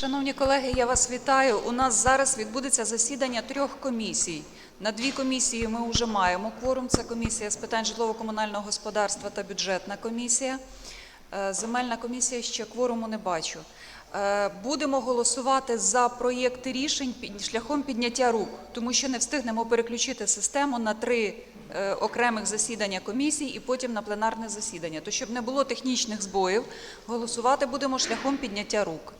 Шановні колеги, я вас вітаю. У нас зараз відбудеться засідання трьох комісій. На дві комісії ми вже маємо кворум. Це комісія з питань житлово-комунального господарства та бюджетна комісія. Е, Земельна комісія ще кворуму не бачу. Е, Будемо голосувати за проєкти рішень шляхом підняття рук, тому що не встигнемо переключити систему на три е, окремих засідання комісій і потім на пленарне засідання. То щоб не було технічних збоїв, голосувати будемо шляхом підняття рук.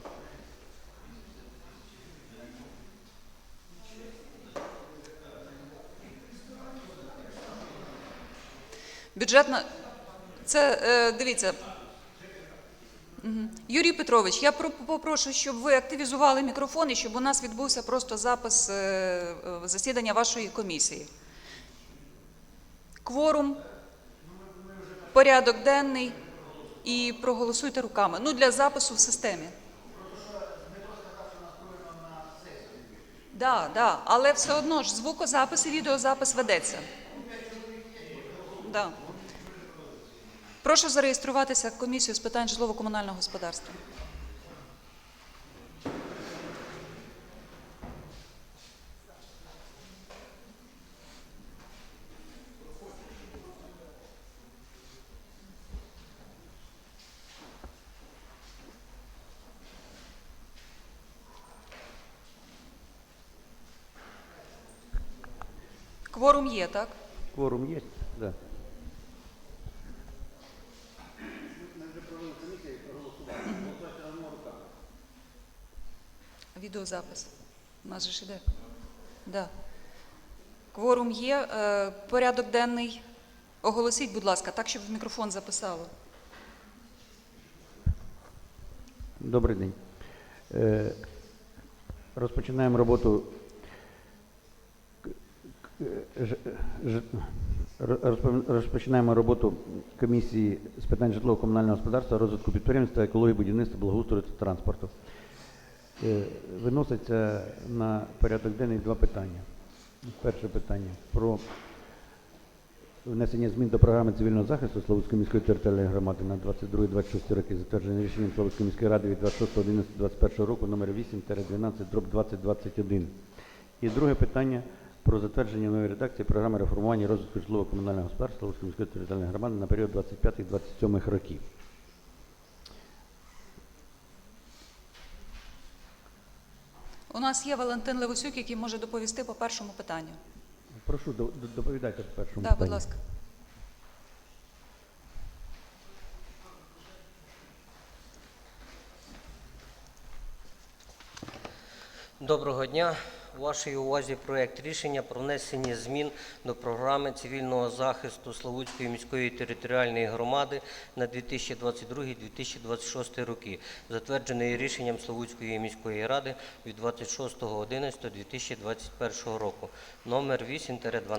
Бюджетна це е, дивіться. Юрій Петрович, я попрошу, щоб ви активізували мікрофон і щоб у нас відбувся просто запис е, засідання вашої комісії. Кворум, порядок денний і проголосуйте руками. Ну, для запису в системі. Да, да, але все одно ж звукозапис і відеозапис ведеться. Да. Прошу зареєструватися в комісію з питань житлово-комунального господарства. Кворум є, так? Кворум есть? Да. Відеозапис. У нас же ж іде. Да. Кворум є. Е, порядок денний. Оголосіть, будь ласка, так, щоб в мікрофон записало. Добрий день. Е, Розпочинаємо роботу. Розпочинаємо роботу комісії з питань житлово-комунального господарства, розвитку підприємства, екології, будівництва, благоустрою та транспорту. Е, Виноситься на порядок денний два питання. Перше питання про внесення змін до програми цивільного захисту Славутської міської територіальної громади на 22-26 роки, затверджене рішенням Славутської міської ради від 26.11.21 року номер 8-12 дроб 2021. І друге питання про затвердження нової редакції програми реформування розвитку житлово-комунального господарства Славутської міської територіальної громади на період 25-27 років. У нас є Валентин Левосюк, який може доповісти по першому питанню. Прошу, до- до- доповідайте по першому Так, будь питанню. ласка. Доброго дня. Вашій увазі проект рішення про внесення змін до програми цивільного захисту Славутської міської територіальної громади на 2022-2026 роки, затверджений рішенням Славутської міської ради від 26.11.2021 року, номер 8-12 Коротко,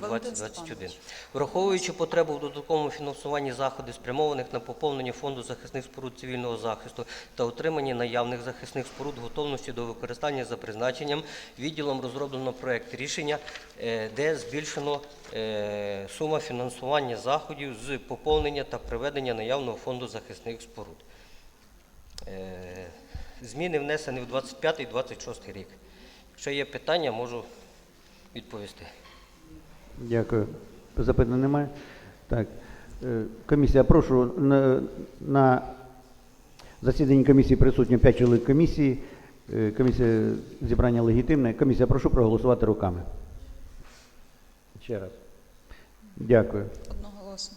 Валентин 2021. Степанович. Враховуючи потребу в додатковому фінансуванні заходів, спрямованих на поповнення фонду захисних споруд цивільного захисту та утримання наявних захисних споруд готовності до використання за призначенням, відділом розроблено проект рішення, е, де збільшено е, сума фінансування заходів з поповнення та приведення наявного фонду захисних споруд. Е, Зміни внесені в 25-26 рік. Якщо є питання, можу відповісти. Дякую. Запитань немає? Так. Комісія, прошу, на, на засіданні комісії присутні 5 чоловік комісії. Е, Комісія зібрання легітимне. Комісія, прошу проголосувати руками. Ще раз. Дякую. Одноголосно.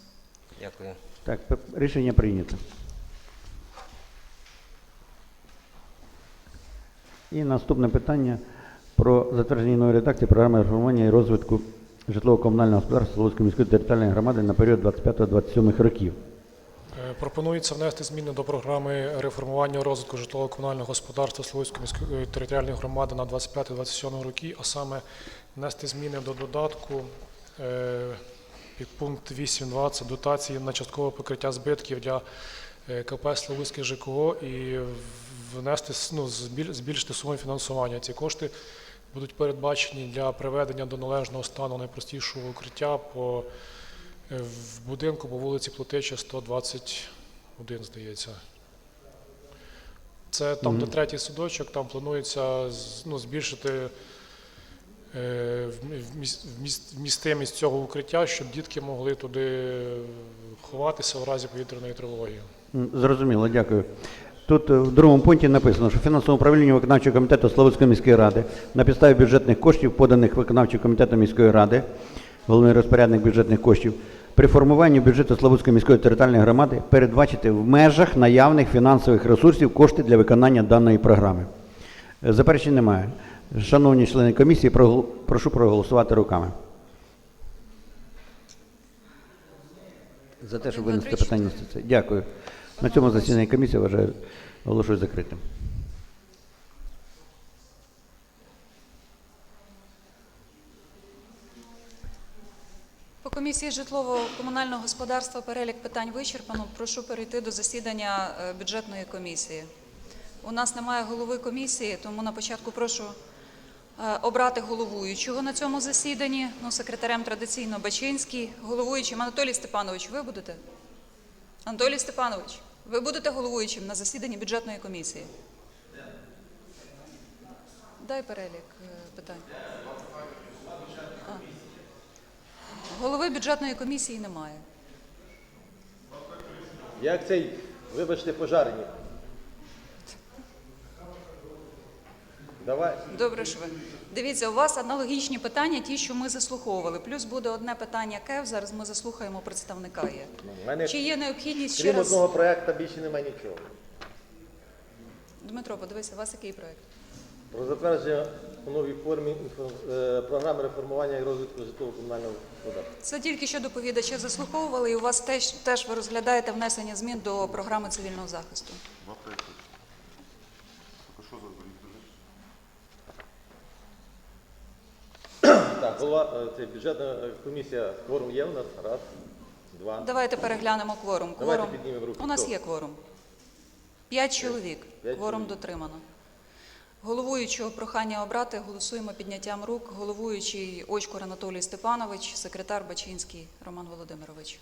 Дякую. Так, рішення прийнято. І наступне питання про затвердження нової редакції програми реформування і розвитку житлово-комунального господарства Солодської міської територіальної громади на період 25-27 років. Е, Пропонується внести зміни до програми реформування розвитку житлово-комунального господарства Слов'янської міської територіальної громади на 25-27 роки, а саме внести зміни до додатку е, під пункт 8.20 дотації на часткове покриття збитків для е, КП Слов'янське ЖКО і внести ну, збіль- збільшити суму фінансування. Ці кошти будуть передбачені для приведення до належного стану найпростішого укриття по Е, В будинку по вулиці Плотича 121, здається. Це там, де третій садочок, там планується ну, збільшити е, вмі- вміс- вміс- вмістимість цього укриття, щоб дітки могли туди ховатися в разі повітряної тривоги. Зрозуміло, дякую. Тут е, в другому пункті написано, що фінансовому управлінню виконавчого комітету Славутської міської ради на підставі бюджетних коштів, поданих виконавчим комітетом міської ради, головний розпорядник бюджетних коштів, при формуванні бюджету Славутської міської територіальної громади передбачити в межах наявних фінансових ресурсів кошти для виконання даної програми. Е, Заперечень немає. Шановні члени комісії, прошу проголосувати руками. За те, щоб винести питання. Дякую. На цьому засідання комісії вважаю оголошую закритим. По комісії житлово-комунального господарства перелік питань вичерпано. Прошу перейти до засідання е, бюджетної комісії. У нас немає голови комісії, тому на початку прошу е, обрати головуючого на цьому засіданні. Ну, секретарем традиційно Бачинський. Головуючим Анатолій Степанович, ви будете? Анатолій Степанович, ви будете головуючим на засіданні бюджетної комісії? Дай перелік е, питань. А. Голови бюджетної комісії немає. Як цей, вибачте, пожарник. Давай. Добре, що ви. Дивіться, у вас аналогічні питання, ті, що ми заслуховували. Плюс буде одне питання КЕВ. Зараз ми заслухаємо представника є. Мене, Чи є необхідність ще крім раз? одного проєкту, більше немає нічого. Дмитро, подивися, у вас який проект? Про затвердження у новій формі е, програми реформування і розвитку житлово-комунального господарства. Це тільки що доповідача заслуховували, і у вас теж, теж ви розглядаєте внесення змін до програми цивільного захисту. Так, голова, е, це бюджетна комісія, кворум є у нас? Раз, два. Давайте переглянемо кворум. Давайте Кворум. піднімемо руки. У нас є кворум. П'ять чоловік. П'ять Кворум чоловік. дотримано. Головуючого прохання обрати, голосуємо підняттям рук. Головуючий Очкур Анатолій Степанович, секретар Бачинський Роман Володимирович.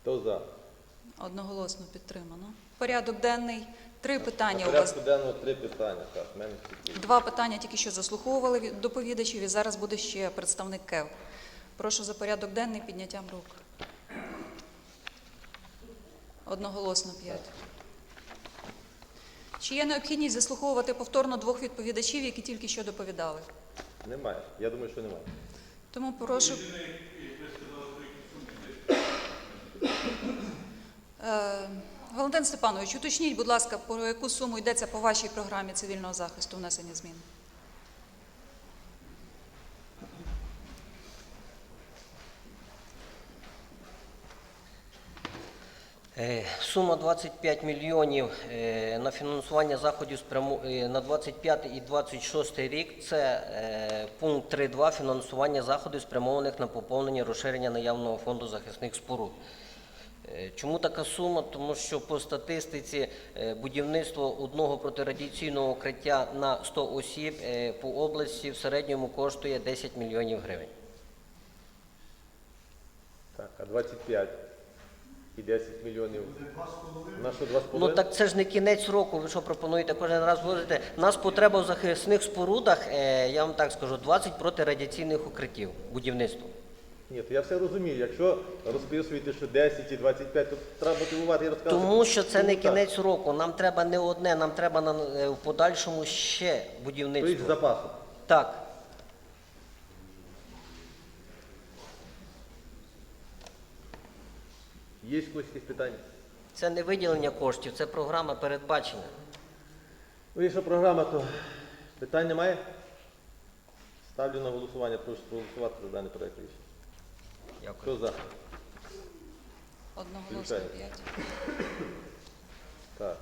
Хто за? Одноголосно підтримано. Порядок денний. Три питання у вас. денного три питання. Так, в мене тільки. Два питання тільки що заслуховували від доповідачів, і зараз буде ще представник КЕВ. Прошу за порядок денний підняттям рук. Одноголосно п'ять. Чи є необхідність заслуховувати повторно двох відповідачів, які тільки що доповідали? Немає. Я думаю, що немає. Тому прошу. Е, Валентин Степанович, уточніть, будь ласка, про яку суму йдеться по вашій програмі цивільного захисту внесення змін? Сума 25 мільйонів е, на фінансування заходів е, на 25 і 26 рік. Це е, пункт 3.2 фінансування заходів спрямованих на поповнення розширення наявного фонду захисних споруд. Е, Чому така сума? Тому що по статистиці е, будівництво одного протирадіаційного укриття на 100 осіб е, по області в середньому коштує 10 мільйонів гривень. Так, а 25 і 10 мільйонів. На що 2,5? Ну так це ж не кінець року. Ви що пропонуєте кожен раз вводити? У нас потреба в захисних спорудах, е, я вам так скажу, 20 протирадіаційних укриттів будівництво. Ні, то я все розумію. Якщо розписуєте, що 10 і 25, то треба мотивувати і розказувати. Тому що це не так? кінець року. Нам треба не одне, нам треба на е, в подальшому ще Тобто з будівництво. запасу. Так. Є якісь якісь питання? Це не виділення коштів, це програма передбачення. Ну, якщо програма, то питань немає. Ставлю на голосування, прошу проголосувати за даний проект рішення. Дякую. Хто за? Одноголосно Включаю. п'ять. Так.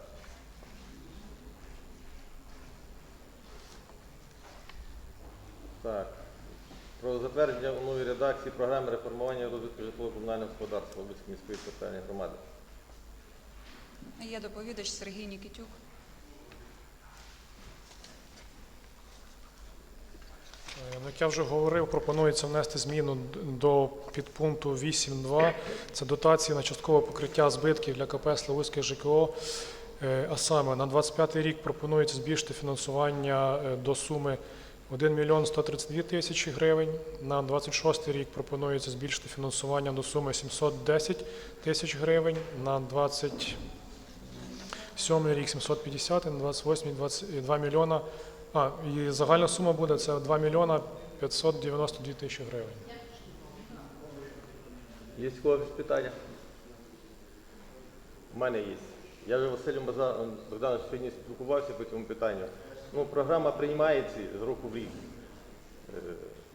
Так. Про затвердження у новій редакції програми реформування розвитку житлово-комунального господарства Луцької міської територіальної громади. Є доповідач Сергій Нікітюк. Е, ну, Як я вже говорив, пропонується внести зміну до підпункту 8.2. Це дотації на часткове покриття збитків для КП Славутське ЖКО Е, А саме на 25 рік пропонується збільшити фінансування е, до суми 1 мільйон 132 тисячі гривень. На 26 рік пропонується збільшити фінансування до суми 710 тисяч гривень. На 27 рік 750, на 28 22 мільйона. А, і загальна сума буде це 2 мільйона 592 тисячі гривень. Є когось питання? У мене є. Я вже Василем Богдановичем сьогодні спілкувався по цьому питанню. Ну, програма приймається з року в рік. Е,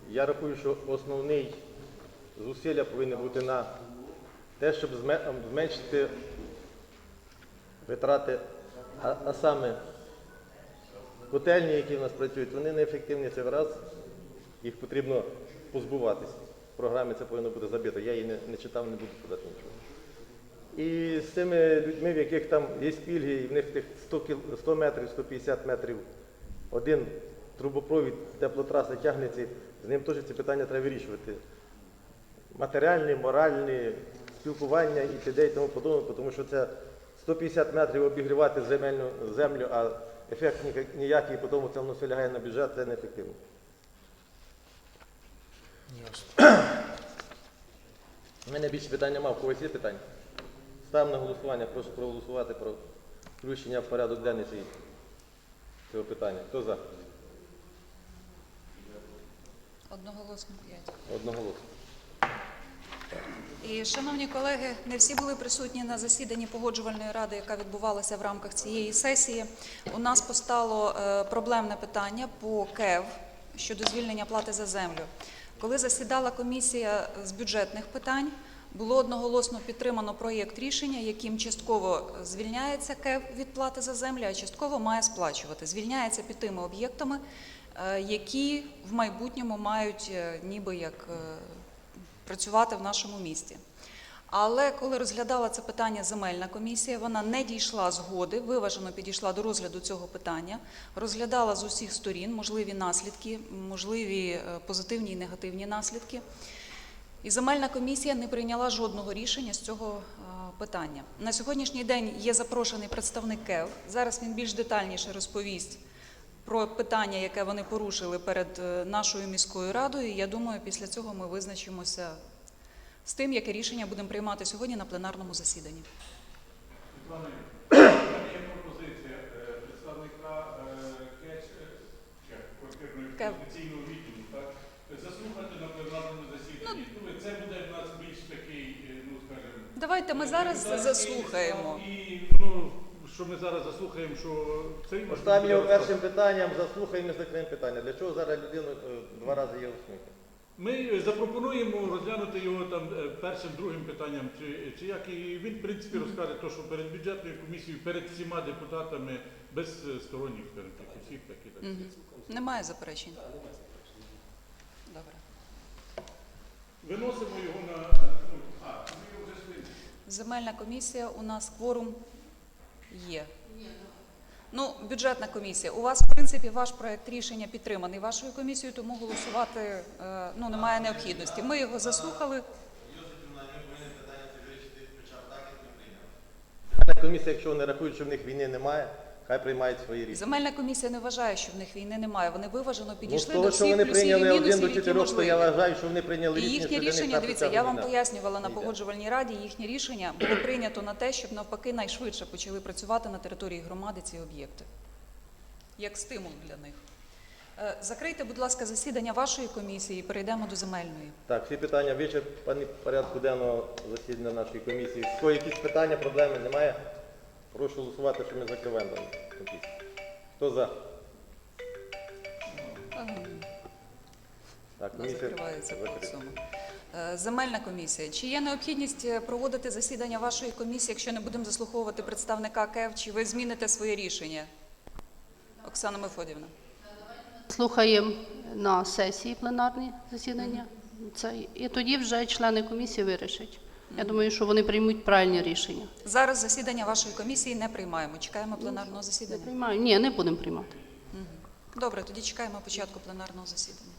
Я рахую, що основний зусилля повинні бути на те, щоб зменшити витрати, а, а саме котельні, які в нас працюють, вони неефективні це раз, їх потрібно позбуватись. В програмі це повинно бути забито. Я її не, не читав, не буду подати нічого. І з тими людьми, в яких там є пільги, і в них тих 100, кіл... 100 метрів, 150 метрів, один трубопровід теплотраси тягнеться, з ним теж ці питання треба вирішувати. Матеріальні, моральні, спілкування і т.д. і тому подобне, тому що це 150 метрів обігрівати земельну, землю, а ефект ніяк- ніякий, потім це воно все лягає на бюджет, це неефективно. У мене більше питань немає. В когось є питання? Ставимо на голосування. Прошу проголосувати про включення в порядок денний цей- цього питання. Хто за? Одноголосно 5. Одноголосно. І, шановні колеги, не всі були присутні на засіданні погоджувальної ради, яка відбувалася в рамках цієї сесії. У нас постало е, проблемне питання по КЕВ щодо звільнення плати за землю. Коли засідала комісія з бюджетних питань, було одноголосно підтримано проєкт рішення, яким частково звільняється КЕВ від плати за землю, а частково має сплачувати. Звільняється під тими об'єктами, е, які в майбутньому мають е, ніби як е, працювати в нашому місті. Але коли розглядала це питання земельна комісія, вона не дійшла згоди, виважено підійшла до розгляду цього питання, розглядала з усіх сторін можливі наслідки, можливі е, позитивні і негативні наслідки. І земельна комісія не прийняла жодного рішення з цього е, питання. На сьогоднішній день є запрошений представник КЕВ. Зараз він більш детальніше розповість про питання, яке вони порушили перед е, нашою міською радою. І Я думаю, після цього ми визначимося з тим, яке рішення будемо приймати сьогодні на пленарному засіданні. Є пропозиція е, представника е, чи Кев. На пленарному засіданні. Ну, це буде в нас більш такий, е, ну, скажімо... Давайте ми зараз заслухаємо. І, ну, що ми зараз заслухаємо, що цей Поставимо його першим питанням, заслухаємо і закриємо питання. Для чого зараз людину е, два рази є усміхи? Ми е, запропонуємо розглянути його там е, першим, другим питанням, чи, чи як і він, в принципі, розкаже те, що перед бюджетною комісією, перед всіма депутатами, без е, сторонніх, скажімо так, усіх так і так. Мгм. Немає заперечень. Добре. Виносимо його на. ну, А, ми його вже. Земельна комісія у нас кворум є. Ну, бюджетна комісія. У вас, в принципі, ваш проект рішення підтриманий вашою комісією, тому голосувати е, ну, немає необхідності. Ми його заслухали. Комісія, якщо вони рахують, що в них війни немає, хай приймають свої рішення. Земельна комісія не вважає, що в них війни немає. Вони виважено Ну, підійшли того, до що всіх вони плюсів і прийняли один мінусів, до які чотирьох, то я можливі. вважаю, що вони прийняли І рішення, їхнє що для них рішення, дивіться, я вам війна. пояснювала на погоджувальній раді, їхнє рішення було прийнято на те, щоб навпаки найшвидше почали працювати на території громади ці об'єкти. Як стимул для них. Е, Закрийте, будь ласка, засідання вашої комісії і перейдемо до земельної. Так, всі питання вичерпані в порядку денного засідання нашої комісії. Кого якісь питання, проблеми немає? Прошу голосувати, що ми закриваємо дану. Хто за? Так, Вона комісія закривається по закрита. всьому. Е, Земельна комісія. Чи є необхідність е, проводити засідання вашої комісії, якщо не будемо заслуховувати представника КЕВ, чи ви зміните своє рішення? Оксана Мефодівна. Слухаємо на сесії пленарні засідання. Це, і тоді вже члени комісії вирішать. Я думаю, що вони приймуть правильні рішення. Зараз засідання вашої комісії не приймаємо. Чекаємо пленарного засідання. Не приймаю. Ні, не будемо приймати. Добре, тоді чекаємо початку пленарного засідання.